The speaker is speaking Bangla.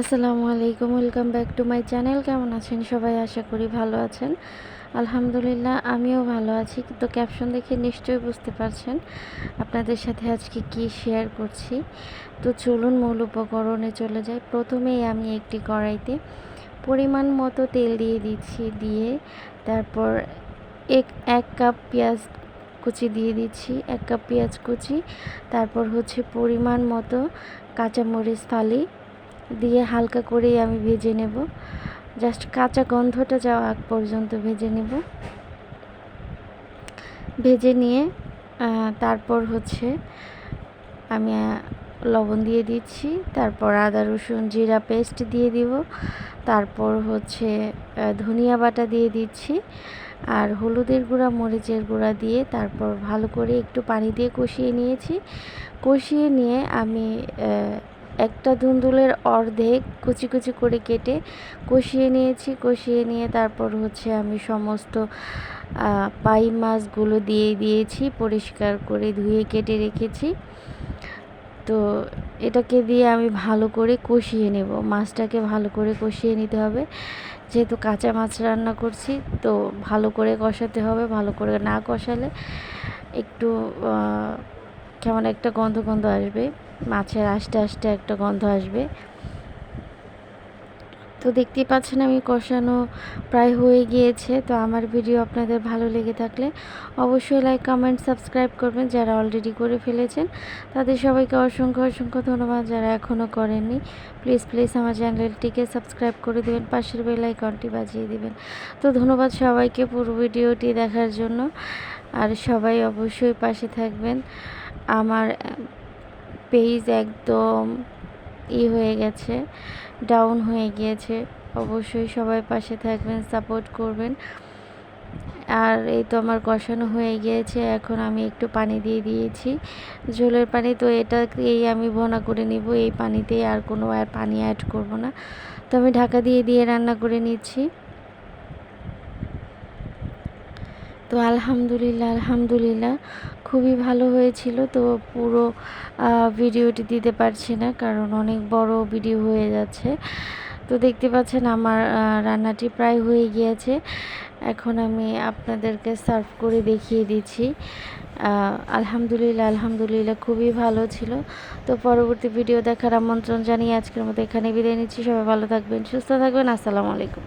আসসালামু আলাইকুম, welcome back to my channel. কেমন আছেন সবাই? আশা করি ভালো আছেন। আলহামদুলিল্লাহ, আমিও ভালো আছি। তো ক্যাপশন দেখে নিশ্চয়ই বুঝতে পারছেন আপনাদের সাথে আজকে কি শেয়ার করছি। তো চলুন মূল উপকরণে চলে যাই। প্রথমেই আমি একটি কড়াইতে পরিমাণ মতো তেল দিয়ে দিচ্ছি, দিয়ে তারপর এক এক কাপ পেঁয়াজ কুচি দিয়ে দিচ্ছি, এক কাপ পেঁয়াজ কুচি। তারপর হচ্ছে পরিমাণ মতো কাঁচামরিচ ফালি দিয়ে হালকা করেই আমি ভেজে নেব। জাস্ট কাঁচা গন্ধটা যাওয়া আগ পর্যন্ত ভেজে নেব। ভেজে নিয়ে তারপর হচ্ছে আমি লবণ দিয়ে দিচ্ছি। তারপর আদা, রসুন, জিরা পেস্ট দিয়ে দিব। তারপর হচ্ছে ধনিয়া বাটা দিয়ে দিচ্ছি। আর হলুদের গুঁড়া, মরিচের গুঁড়া দিয়ে তারপর ভালো করে একটু পানি দিয়ে কষিয়ে নিয়েছি। কষিয়ে নিয়ে আমি একটা ধুন্দুলের অর্ধেক কুচি কুচি করে কেটে কষিয়ে নিয়েছি, কষিয়ে নিয়ে তারপর হচ্ছে আমি সমস্ত পাই মাছগুলো দিয়ে দিয়েছি, পরিষ্কার করে ধুয়ে কেটে রেখেছি। তো এটাকে দিয়ে আমি ভালো করে কষিয়ে নেব। মাছটাকে ভালো করে কষিয়ে নিতে হবে। যেহেতু কাঁচা মাছ রান্না করছি, তো ভালো করে কষাতে হবে, ভালো করে না কষালে একটু কেমন একটা গন্ধ গন্ধ আসবে। মাছের আস্তে আস্তে একটা গন্ধ আসবে। তো দেখতেই পাচ্ছেন আমি কষানো প্রায় হয়ে গিয়েছে। তো আমার ভিডিও আপনাদের ভালো লেগে থাকলে অবশ্যই লাইক কমেন্ট সাবস্ক্রাইব করবেন যারা অলরেডি করে ফেলেছেন। তাদের সবাইকে অসংখ্য অসংখ্য ধন্যবাদ যারা এখনও করেননি। প্লিজ প্লিজ আমার চ্যানেলটিকে সাবস্ক্রাইব করে দেবেন, পাশের বেল আইকনটি বাজিয়ে দেবেন। তো ধন্যবাদ সবাইকে পুরো ভিডিওটি দেখার জন্য। আর সবাই অবশ্যই পাশে থাকবেন। আমার পেজ একদম ই হয়ে গেছে ডাউন হয়ে গিয়েছে। অবশ্যই সবাই পাশে থাকবেন সাপোর্ট করবেন। আর এই তো আমার কষানো হয়ে গিয়েছে, এখন আমি একটু পানি দিয়ে দিয়েছি। ঝোলের পানি তো এটাকেই আমি ভোনা করে নিব, এই পানিতেই আর কোনো আর পানি অ্যাড করব না। তো আমি ঢাকা দিয়ে দিয়ে রান্না করে নিচ্ছি। তো আলহামদুলিল্লাহ আলহামদুলিল্লাহ। খুবই ভালো হয়েছিল তো পুরো ভিডিওটি দিতে পারছি না কারণ অনেক বড় ভিডিও হয়ে যাচ্ছে। তো দেখতে পাচ্ছেন আমার রান্নাটি প্রায় হয়ে গিয়েছে। এখন আমি আপনাদেরকে সার্ভ করে দেখিয়ে দিচ্ছি। আলহামদুলিল্লাহ আলহামদুলিল্লাহ, খুবই ভালো ছিল। তো পরবর্তী ভিডিও দেখার আমন্ত্রণ জানিয়ে আজকের মতো এখানে বিদায় নিচ্ছি। সবাই ভালো থাকবেন, সুস্থ থাকবেন। আসসালামু আলাইকুম।